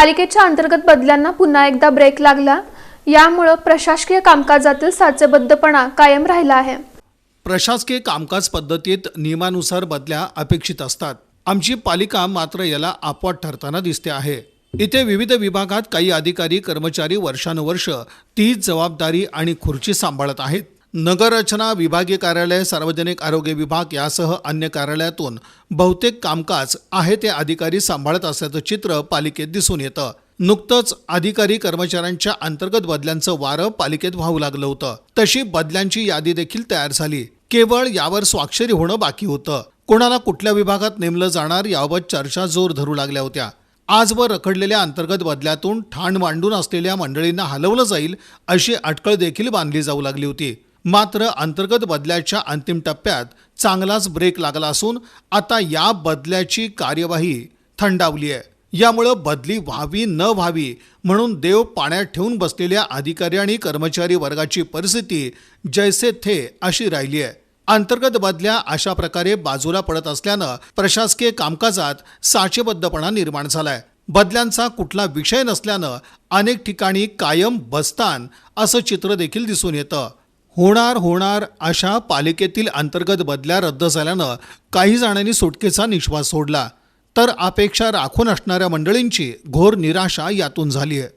पालिकेच्या अंतर्गत बदल्यांना पुन्हा एकदा ब्रेक लागला. यामुळं प्रशासकीय कामकाजातील साचेबद्धपणा कायम राहिला आहे. प्रशासकीय कामकाज पद्धतीत नियमानुसार बदल्या अपेक्षित असतात. आमची पालिका मात्र याला अपवाद ठरताना दिसते आहे. इथे विविध विभागात काही अधिकारी कर्मचारी वर्षानुवर्ष तीच जबाबदारी आणि खुर्ची सांभाळत आहेत. नगररचना विभागीय कार्यालय सार्वजनिक आरोग्य विभाग यासह अन्य कार्यालयातून बहुतेक कामकाज आहे ते अधिकारी सांभाळत असल्याचं चित्र पालिकेत दिसून येतं. नुकतंच अधिकारी कर्मचाऱ्यांच्या अंतर्गत बदल्यांचं वारं पालिकेत वाहू लागलं होतं. तशी बदल्यांची यादी देखील तयार झाली. केवळ यावर स्वाक्षरी होणं बाकी होतं. कोणाला कुठल्या विभागात नेमलं जाणार याबाबत चर्चा जोर धरू लागल्या होत्या. आजवर रखडलेल्या अंतर्गत बदल्यातून ठाण मांडून असलेल्या मंडळींना हलवलं जाईल अशी अटकळ देखील बांधली जाऊ लागली होती. मात्र अंतर्गत बदल्याच्या अंतिम टप्प्यात चांगलाच ब्रेक लागला असून आता या बदल्याची कार्यवाही थंडावली आहे. यामुळं बदली व्हावी न व्हावी म्हणून देव पाण्यात ठेवून बसलेल्या अधिकारी आणि कर्मचारी वर्गाची परिस्थिती जैसे थे अशी राहिली आहे. अंतर्गत बदल्या अशा प्रकारे बाजूला पडत असल्यानं प्रशासकीय कामकाजात साचेबद्धपणा निर्माण झालाय. बदल्यांचा कुठला विषय नसल्यानं अनेक ठिकाणी कायम बसतान असं चित्र देखील दिसून येतं. होणार होणार अशा पालिकेतील अंतर्गत बदल्या रद्द झाल्यानं काही जणांनी सुटकेचा निश्वास सोडला. तर अपेक्षा राखून असणाऱ्या मंडळींची घोर निराशा यातून झाली आहे